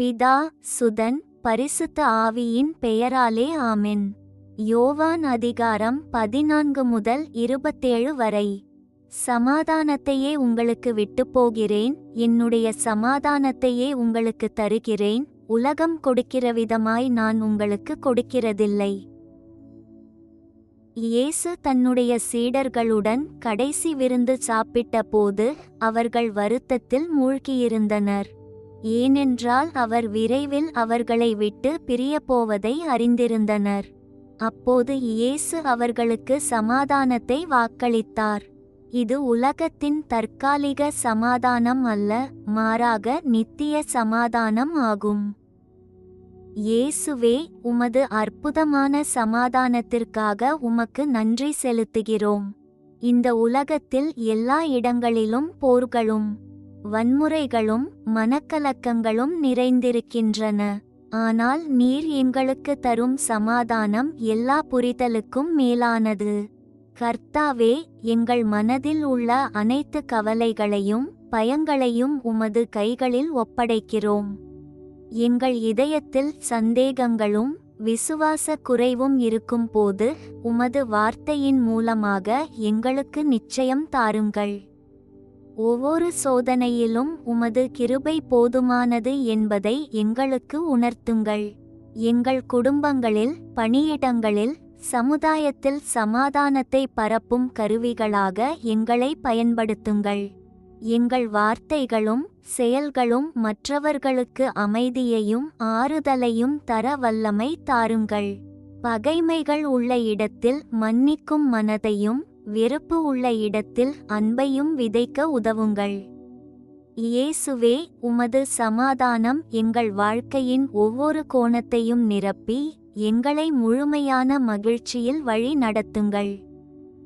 பிதா சுதன் பரிசுத்த ஆவியின் பெயராலே ஆமென். யோவான் அதிகாரம் பதினான்கு முதல் இருபத்தேழு வரை. சமாதானத்தையே உங்களுக்கு விட்டுப் போகிறேன். என்னுடைய சமாதானத்தையே உங்களுக்கு தருகிறேன். உலகம் கொடுக்கிற விதமாய் நான் உங்களுக்கு கொடுக்கிறதில்லை. இயேசு தன்னுடைய சீடர்களுடன் கடைசி விருந்து சாப்பிட்ட போது அவர்கள் வருத்தத்தில் மூழ்கியிருந்தனர். ஏனென்றால் அவர் விரைவில் அவர்களை விட்டு பிரியப்போவதை அறிந்திருந்தனர். அப்போது இயேசு அவர்களுக்கு சமாதானத்தை வாக்களித்தார். இது உலகத்தின் தற்காலிக சமாதானம் அல்ல மாறாக நித்திய சமாதானம் ஆகும். இயேசுவே உமது அற்புதமான சமாதானத்திற்காக உமக்கு நன்றி செலுத்துகிறோம். இந்த உலகத்தில் எல்லா இடங்களிலும் போர்களும் வன்முறைகளும் மனக்கலக்கங்களும் நிறைந்திருக்கின்றன. ஆனால் நீர் எங்களுக்கு தரும் சமாதானம் எல்லா புரிதலுக்கும் மேலானது. கர்த்தாவே எங்கள் மனதில் உள்ள அனைத்து கவலைகளையும் பயங்களையும் உமது கைகளில் ஒப்படைக்கிறோம். எங்கள் இதயத்தில் சந்தேகங்களும் விசுவாச குறைவும் இருக்கும்போது உமது வார்த்தையின் மூலமாக எங்களுக்கு நிச்சயம் தாருங்கள். ஒவ்வொரு சோதனையிலும் உமது கிருபை போதுமானது என்பதை எங்களுக்கு உணர்த்துங்கள். எங்கள் குடும்பங்களில் பணியிடங்களில் சமுதாயத்தில் சமாதானத்தை பரப்பும் கருவிகளாக எங்களை பயன்படுத்துங்கள். எங்கள் வார்த்தைகளும் செயல்களும் மற்றவர்களுக்கு அமைதியையும் ஆறுதலையும் தர வல்லமை தாருங்கள். பகைமைகள் உள்ள இடத்தில் மன்னிக்கும் மனதையும் வெறுப்பு உள்ள இடத்தில் அன்பையும் விதைக்க உதவுங்கள். இயேசுவே உமது சமாதானம் எங்கள் வாழ்க்கையின் ஒவ்வொரு கோணத்தையும் நிரப்பி எங்களை முழுமையான மகிழ்ச்சியில் வழி நடத்துங்கள்.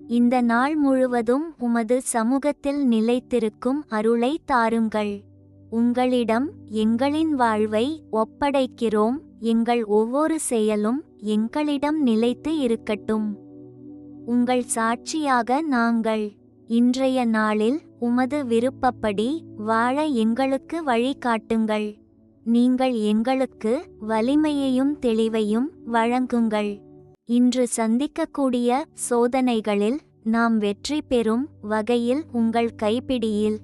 இந்த நாள் முழுவதும் உமது சமூகத்தில் நிலைத்திருக்கும் அருளை தாருங்கள். உங்களிடம் எங்களின் வாழ்வை ஒப்படைக்கிறோம் எங்கள் ஒவ்வொரு செயலும் எங்களிடம் நிலைத்து இருக்கட்டும். உங்கள் சாட்சியாக நாங்கள் இன்றைய நாளில் உமது விருப்பப்படி வாழ எங்களுக்கு வழிகாட்டுங்கள். நீங்கள் எங்களுக்கு வலிமையையும் தெளிவையும் வழங்குங்கள். இன்று சந்திக்கக்கூடிய சோதனைகளில் நாம் வெற்றி பெறும் வகையில் உங்கள் கைப்பிடியில்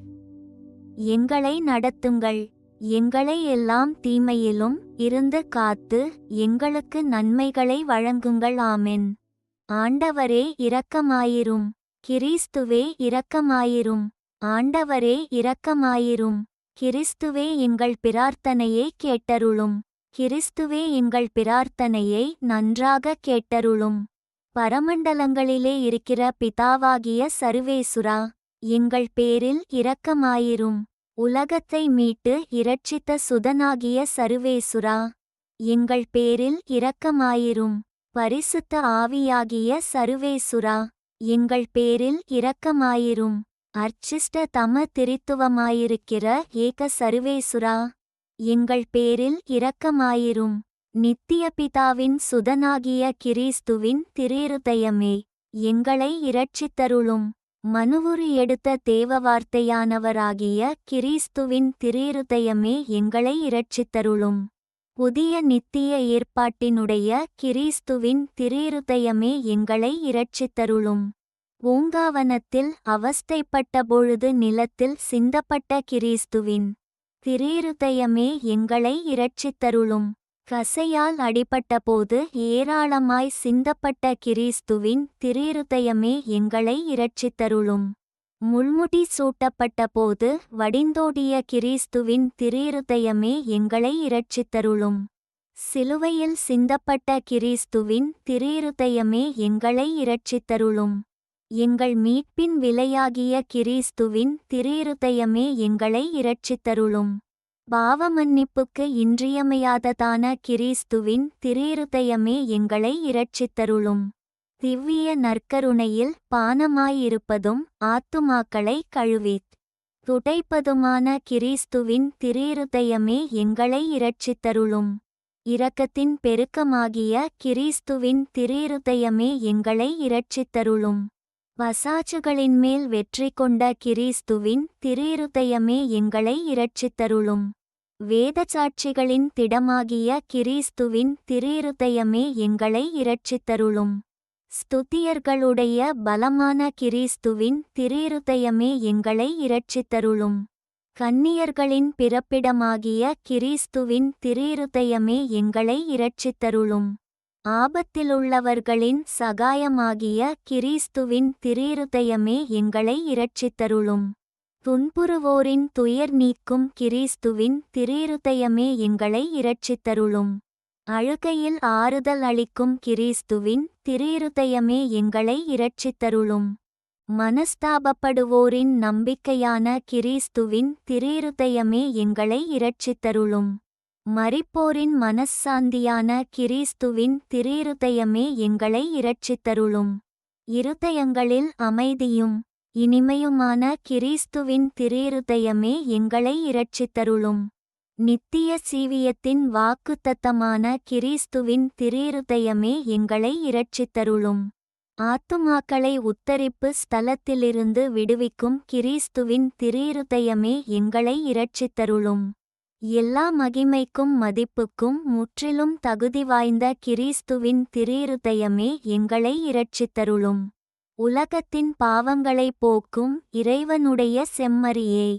எங்களை நடத்துங்கள். எங்களை எல்லாம் தீமையிலும் இருந்து காத்து எங்களுக்கு நன்மைகளை வழங்குங்கள். ஆமென். ஆண்டவரே இரக்கமாயிரும். கிறிஸ்துவே இரக்கமாயிரும். ஆண்டவரே இரக்கமாயிரும். கிறிஸ்துவே எங்கள் பிரார்த்தனையை கேட்டருளும். கிறிஸ்துவே எங்கள் பிரார்த்தனையை நன்றாக கேட்டருளும். பரமண்டலங்களிலே இருக்கிற பிதாவாகிய சர்வேசுரா எங்கள் பேரில் இரக்கமாயிரும். உலகத்தை மீட்டு இரட்சித்த சுதனாகிய சர்வேசுரா எங்கள் பேரில் இரக்கமாயிரும். பரிசுத்த ஆவியாகிய சருவேசுரா எங்கள் பேரில் இரக்கமாயிரும். அர்ச்சிஷ்ட தம திரித்துவமாயிருக்கிற ஏக சருவேசுரா எங்கள் பேரில் இரக்கமாயிரும். நித்திய பிதாவின் சுதனாகிய கிரீஸ்துவின் திரீருதயமே எங்களை இரட்சித்தருளும். மனுவுரு எடுத்த தேவ வார்த்தையானவராகிய கிரீஸ்துவின் திரீருதயமே எங்களை இரட்சித்தருளும். புதிய நித்திய ஏற்பாட்டினுடைய கிறிஸ்துவின் திரீருதயமே எங்களை இரட்சித்தருளும். பூங்காவனத்தில் அவஸ்தைப்பட்ட பொழுது நிலத்தில் சிந்தப்பட்ட கிறிஸ்துவின் திரீருதயமே எங்களை இரட்சித்தருளும். கசையால் அடிபட்டபோது ஏராளமாய் சிந்தப்பட்ட கிறிஸ்துவின் திரீருதயமே எங்களை இரட்சித்தருளும். முள்முடி சூட்டப்பட்டபோது வடிந்தோடிய கிறிஸ்துவின் திரீருதயமே எங்களை இரட்சித்தருளும். சிலுவையில் சிந்தப்பட்ட கிறிஸ்துவின் திரீருதயமே எங்களை இரட்சித்தருளும். எங்கள் மீட்பின் விலையாகிய கிறிஸ்துவின் திரீருதயமே எங்களை இரட்சித்தருளும். பாவமன்னிப்புக்கு இன்றியமையாததான கிறிஸ்துவின் திரீருதயமே எங்களை இரட்சித்தருளும். திவ்விய நற்கருணையில் பானமாயிருப்பதும் ஆத்துமாக்களை கழுவித் துடைப்பதுமான கிறிஸ்துவின் திரீருதயமே எங்களை இரட்சித்தருளும். இரக்கத்தின் பெருக்கமாகிய கிறிஸ்துவின் திரீருதயமே எங்களை இரட்சித்தருளும். பசாச்சுகளின் மேல் வெற்றி கொண்ட கிறிஸ்துவின் திரீருதயமே எங்களை இரட்சித்தருளும். வேதச்சாட்சிகளின் திடமாகிய கிறிஸ்துவின் திரிருதயமே எங்களை இரட்சித்தருளும். ஸ்துதியர்களுடைய பலமான கிறிஸ்துவின் திரிருதயமே எங்களை இரட்சித்தருளும். கன்னியர்களின் பிறப்பிடமாகிய கிறிஸ்துவின் திரீருதயமே எங்களை இரட்சித்தருளும். ஆபத்திலுள்ளவர்களின் சகாயமாகிய கிறிஸ்துவின் திரீருதயமே எங்களை இரட்சித்தருளும். துன்புறுவோரின் துயர் நீக்கும் கிறிஸ்துவின் திரீருதயமே எங்களை இரட்சித்தருளும். அழுகையில் ஆறுதல் அளிக்கும் கிறிஸ்துவின் திரிருதயமே எங்களை இரட்சித்தருளும். மனஸ்தாபப்படுவோரின் நம்பிக்கையான கிறிஸ்துவின் திரிருதயமே எங்களை இரட்சித்தருளும். மறிப்போரின் மனச்சாந்தியான கிறிஸ்துவின் திரீருதயமே எங்களை இரட்சித்தருளும். இருதயங்களில் அமைதியும் இனிமையுமான கிறிஸ்துவின் திரிருதயமே எங்களை இரட்சித்தருளும். நித்திய சீவியத்தின் வாக்குத்தத்தமான கிறிஸ்துவின் திரீருதயமே எங்களை இரட்சித்தருளும். ஆத்துமாக்களை உத்தரிப்பு ஸ்தலத்திலிருந்து விடுவிக்கும் கிறிஸ்துவின் திரீருதயமே எங்களை இரட்சித்தருளும். எல்லா மகிமைக்கும் மதிப்புக்கும் முற்றிலும் தகுதி வாய்ந்த கிறிஸ்துவின் திரீருதயமே எங்களை இரட்சித்தருளும். உலகத்தின் பாவங்களை போக்கும் இறைவனுடைய செம்மறியே.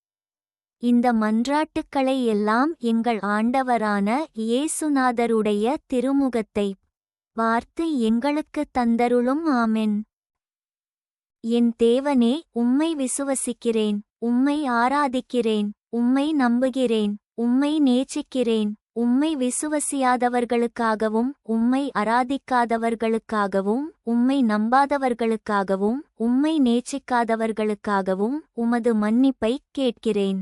இந்த மன்றாட்டுக்களை எல்லாம் எங்கள் ஆண்டவரான இயேசுநாதருடைய திருமுகத்தை பார்த்து எங்களுக்கு தந்தருளும் ஆமென். என் தேவனே உம்மை விசுவசிக்கிறேன் உம்மை ஆராதிக்கிறேன் உம்மை நம்புகிறேன் உம்மை நேசிக்கிறேன் உம்மை விசுவசியாதவர்களுக்காகவும் உம்மை அராதிக்காதவர்களுக்காகவும் உம்மை நம்பாதவர்களுக்காகவும் உம்மை நேசிக்காதவர்களுக்காகவும் உமது மன்னிப்பைக் கேட்கிறேன்.